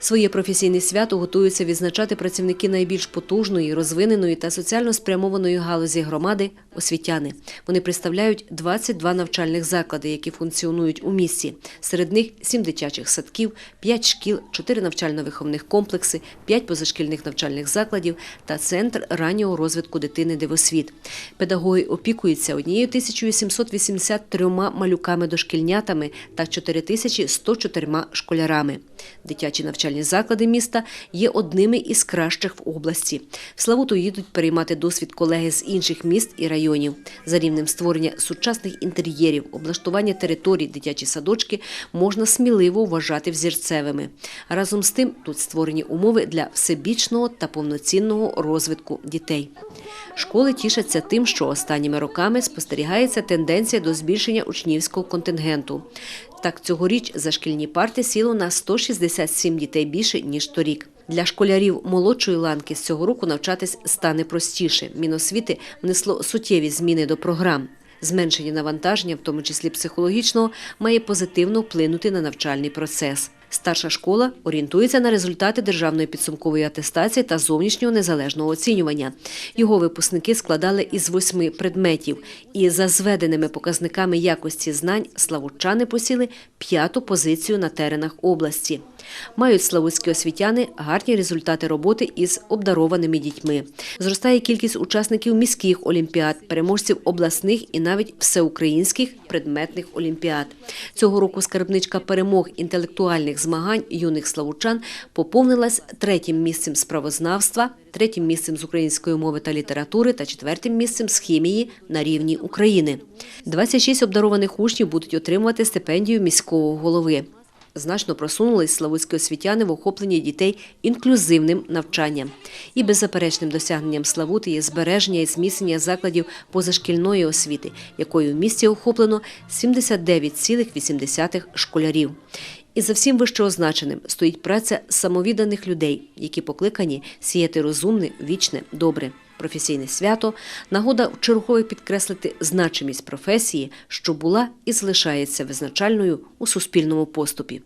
Своє професійне свято готуються відзначати працівники найбільш потужної, розвиненої та соціально спрямованої галузі громади – освітяни. Вони представляють 22 навчальних заклади, які функціонують у місті. Серед них 7 дитячих садків, 5 шкіл, 4 навчально-виховних комплекси, 5 позашкільних навчальних закладів та центр раннього розвитку дитини «Дивосвіт». Педагоги опікуються однією 1783 малюками-дошкільнятами та 4104 школярами. Дитячі навчальні заклади міста є одними із кращих в області. В Славуту їдуть переймати досвід колеги з інших міст і районів. За рівнем створення сучасних інтер'єрів, облаштування територій, дитячі садочки можна сміливо вважати взірцевими. Разом з тим тут створені умови для всебічного та повноцінного розвитку дітей. Школи тішаться тим, що останніми роками спостерігається тенденція до збільшення учнівського контингенту. Так, цьогоріч за шкільні парти сіло на 167 дітей більше, ніж торік. Для школярів молодшої ланки з цього року навчатись стане простіше. Міносвіти внесло суттєві зміни до програм. Зменшення навантаження, в тому числі психологічного, має позитивно вплинути на навчальний процес. Старша школа орієнтується на результати державної підсумкової атестації та зовнішнього незалежного оцінювання. Його випускники складали із восьми предметів, і за зведеними показниками якості знань славутчани посіли п'яту позицію на теренах області. Мають славутські освітяни гарні результати роботи із обдарованими дітьми. Зростає кількість учасників міських олімпіад, переможців обласних і навіть всеукраїнських предметних олімпіад. Цього року скарбничка перемог інтелектуальних змагань юних славучан поповнилась третім місцем з правознавства, третім місцем з української мови та літератури та четвертим місцем з хімії на рівні України. 26 обдарованих учнів будуть отримувати стипендію міського голови. Значно просунулись славутські освітяни в охопленні дітей інклюзивним навчанням. І беззаперечним досягненням Славути є збереження і зміцнення закладів позашкільної освіти, якою в місті охоплено 79,8 школярів. І за всім вищеозначеним стоїть праця самовідданих людей, які покликані сіяти розумне, вічне, добре. Професійне свято нагода чергове підкреслити значимість професії, що була і залишається визначальною у суспільному поступі.